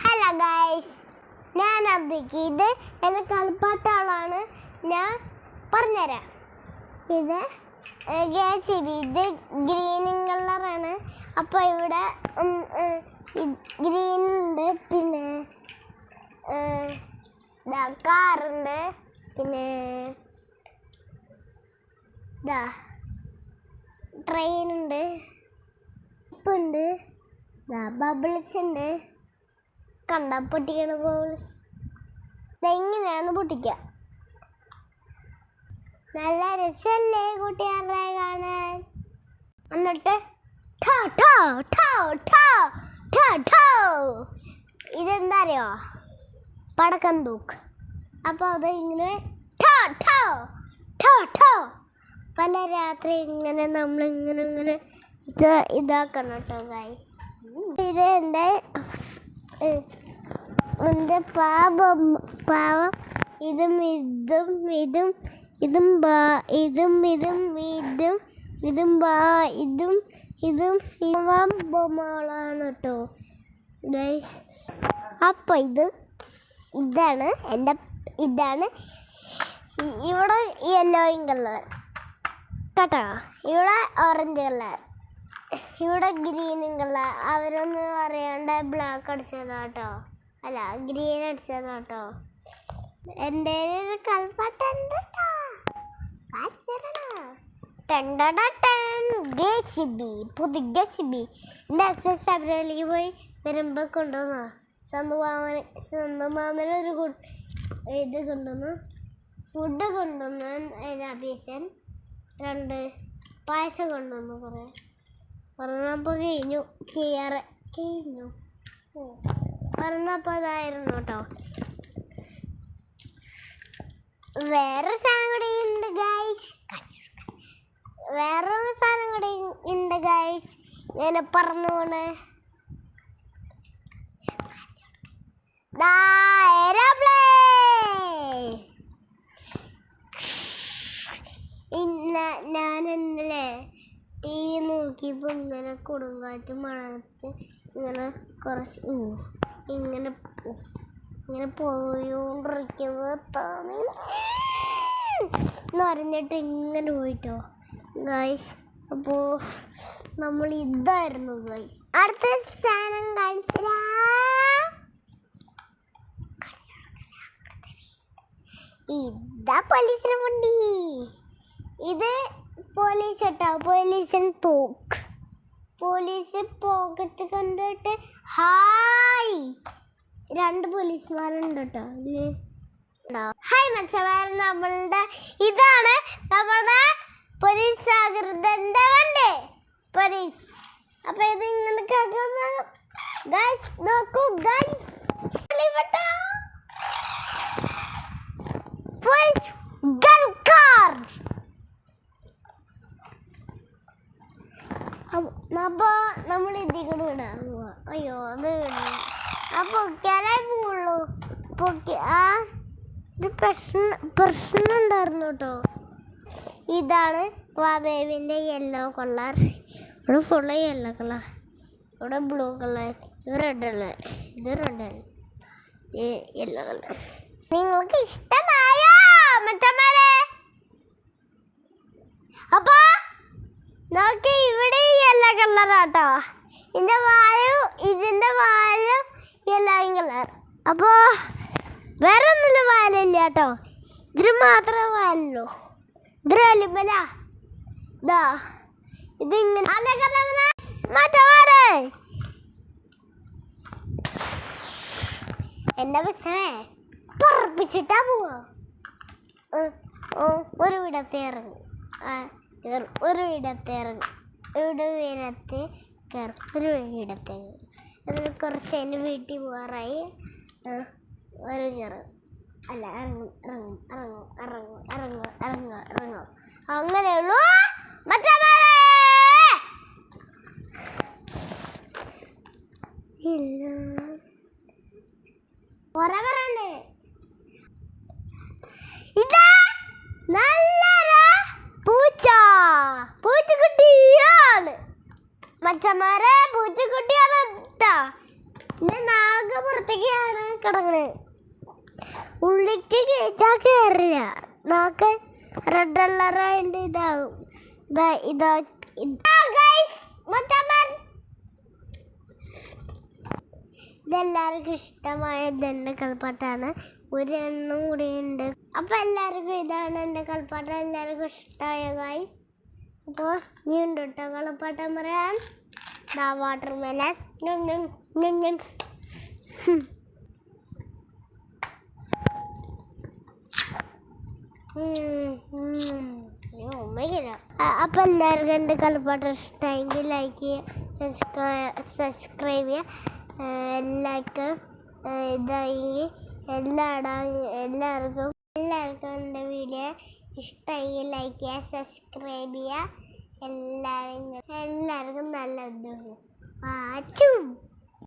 Hello guys ഞാൻ അബ്ദിക്ക് എന്റെ കളിപ്പാട്ടാളാണ് ഞാൻ പറഞ്ഞുതരാം. ഇത് സി ബി ഇത് ഗ്രീൻ കളറാണ് അപ്പോൾ ഇവിടെ ഗ്രീൻ ഉണ്ട് പിന്നെ കാറുണ്ട് പിന്നെ ഇതാ ട്രെയിൻ ഉണ്ട് ബബിൾസ് ഉണ്ട് കണ്ട പൊട്ടിക്കണ ബബിൾസ് ഇതെങ്ങനെയാണ് പൊട്ടിക്ക. നല്ല രസമല്ലേ കൂട്ടുകാരുടെ കാണാൻ. എന്നിട്ട് ഠോ, ഠോ, ഠോ, ഠോ, ഠോ, ഠോ. ഇതെന്താ അറിയോ പടക്കം തൂക്ക്. അപ്പോൾ അത് ഇങ്ങനെ ഠോ, ഠോ, ഠോ. പല രാത്രി ഇങ്ങനെ നമ്മളിങ്ങനെ ഇങ്ങനെ ഇത് ഇതാക്കണം കേട്ടോ ഗായ്സ് ഇത് എന്റെ എന്റെ പാപം പാവം ഇതും ഇതും ഇതും ഇതും ബാ ഇതും ഇതും ഇതും ഇതും ബാ ഇതും ഇതും ഇവം ബൊമ്മകളാണ് കേട്ടോ ഗൈസ് അപ്പോൾ ഇത് ഇതാണ് എന്റെ ഇതാണ് ഇവിടെ യെല്ലോയും കളർ കേട്ടോ? ഇവിടെ ഓറഞ്ച് കളർ ഇവിടെ ഗ്രീനും അവരൊന്നും അറിയാണ്ട് ബ്ലാക്ക് അടിച്ചതാട്ടോ അല്ല ഗ്രീൻ അടിച്ചതാട്ടോ എന്റെ ഒരു കളിപ്പാട്ടുണ്ട് കേട്ടോ ചിബി എന്റെ അച്ഛൻ ശബരിമലയ്ക്ക് പോയി വരുമ്പോൾ കൊണ്ടുവന്ന? സ്വന്തമാമന് സ്വന്തമാമന് ഒരു ഇത് കൊണ്ടുവന്നു? ഫുഡ് കൊണ്ടുവന്നു? അഭീഷൻ രണ്ട് പായസം കൊണ്ടുവന്നു കുറേ? പറഞ്ഞപ്പോൾ കഴിഞ്ഞു. കയറ് കഴിഞ്ഞു. പറഞ്ഞപ്പോൾ അതായിരുന്നു കേട്ടോ. വേറെ സാധനം കൂടെ ഉണ്ട് ഗായ്സ് വേറെ സാധനം കൂടെ ഉണ്ട് ഗായ്സ് ഞാൻ പറഞ്ഞു പോണ്. ഇന്ന് നോക്കിയപ്പോൾ ഇങ്ങനെ കൊടുങ്കാറ്റ് മണത്ത് ഇങ്ങനെ കുറച്ച് ഇങ്ങനെ ഇങ്ങനെ പോയോണ്ടിരിക്കുമ്പോൾ എന്ന് പറഞ്ഞിട്ട് ഇങ്ങനെ പോയിട്ടോ. ഗൈസ് അപ്പോ നമ്മൾ ഇതായിരുന്നു ഗൈസ് അടുത്ത സാധനം കാണിച്ചരാ. ഇതാ പോലീസിനെ വണ്ടി ഇത് പോലീസ് കേട്ടോ. പോലീസിന് തോക്ക് പോലീസ് പോക്കറ്റ് കണ്ടിട്ട് ഹായ്. രണ്ട് പോലീസുമാരുണ്ട് കേട്ടോ. ഹായ് മച്ചമാർ നമ്മളുടെ ഇതാണ് നമ്മുടെ പോലീസ് ജാഗ്രതന്റെ വണ്ടി. പോലീസ്. അപ്പൊ ഇത് ഇങ്ങനെ നോക്കൂ ഗൈസ് അപ്പൊ നമ്മൾ ഇതിൽ കൂടെ പോവാ അയ്യോ അത് അപ്പൊ കിളാൻ പോവുള്ളൂ. പൊക്കി ആ ഒരു പ്രശ്നം പ്രശ്നം ഉണ്ടായിരുന്നു കേട്ടോ. ഇതാണ് വാബേബിന്റെ യെല്ലോ കളർ ഇവിടെ ഫുള്ള് യെല്ലോ കളർ ഇവിടെ ബ്ലൂ കളർ ഇത് റെഡ് കളർ ഇത് റെഡ് കളർ യെല്ലോ കളർ നിങ്ങൾക്ക് ഇഷ്ടമായോ മറ്റന്മാരെ അപ്പൊ നോക്കി ഇവിടെ യെല്ലോ കളറാട്ടോ ഇതിന്റെ വായു ഇതിന്റെ വായു യെല്ലോ അപ്പോ വേറെ ഒന്നുമില്ല വാലില്ല കേട്ടോ. ഇതിന് മാത്രമേ വാലുള്ളൂ ഇതൊരു വലിപ്പല ഇതാ. ഇതിങ്ങനെ. എന്റെ ബസ്സേ പറപ്പിച്ചിട്ടാ പോവാ. ഒരു വിടത്തെ ഇറങ്ങും. ഒരു വിടത്തെ ഇറങ്ങും. ഇവിടെ വിടത്തെ കയറും ഒരു കയറും. എന്നിട്ട് കുറച്ച് അതിന് വീട്ടിൽ പോകാറായി. അല്ല ഇറങ്ങും ഇറങ്ങും ഇറങ്ങും ഇറങ്ങും ഇറങ്ങും ഇറങ്ങും ഇറങ്ങും. അങ്ങനെയുള്ളൂ. മറ്റേ ഉള്ളിക്ക് കേറ്റാ കയറില്ല നാക്ക് റെഡ് കളറായിട്ട് ഇതാകും ഇതാ ഇതാ. ഇതെല്ലാവർക്കും ഇഷ്ടമായ ഇതെന്റെ കളിപ്പാട്ടാണ്. ഒരെണ്ണം കൂടി ഉണ്ട്. അപ്പോൾ എല്ലാവർക്കും ഇതാണ് എന്റെ കളിപ്പാട്ടം. എല്ലാവർക്കും ഇഷ്ടമായ ഗൈസ് അപ്പോൾ നീ ഉണ്ട് കേട്ടോ കളിപ്പാട്ടം പറയാൻ. ദാ വാട്ടർ മെലൻ അപ്പം എല്ലാവർക്കും എന്റെ കളിപ്പാട്ടം ഇഷ്ടമെങ്കിൽ ലൈക്ക് ചെയ്യുക സബ്സ്ക്രൈബ് ചെയ്യുക. എല്ലാവർക്കും ഇതായി. എല്ലാടാ എല്ലാവർക്കും എല്ലാവർക്കും എന്റെ വീഡിയോ ഇഷ്ടമെങ്കിൽ ലൈക്ക് ചെയ്യുക സബ്സ്ക്രൈബ് ചെയ്യുക. എല്ലാവരും എല്ലാവർക്കും നല്ല ഉദ്യോഗം പാച്ചും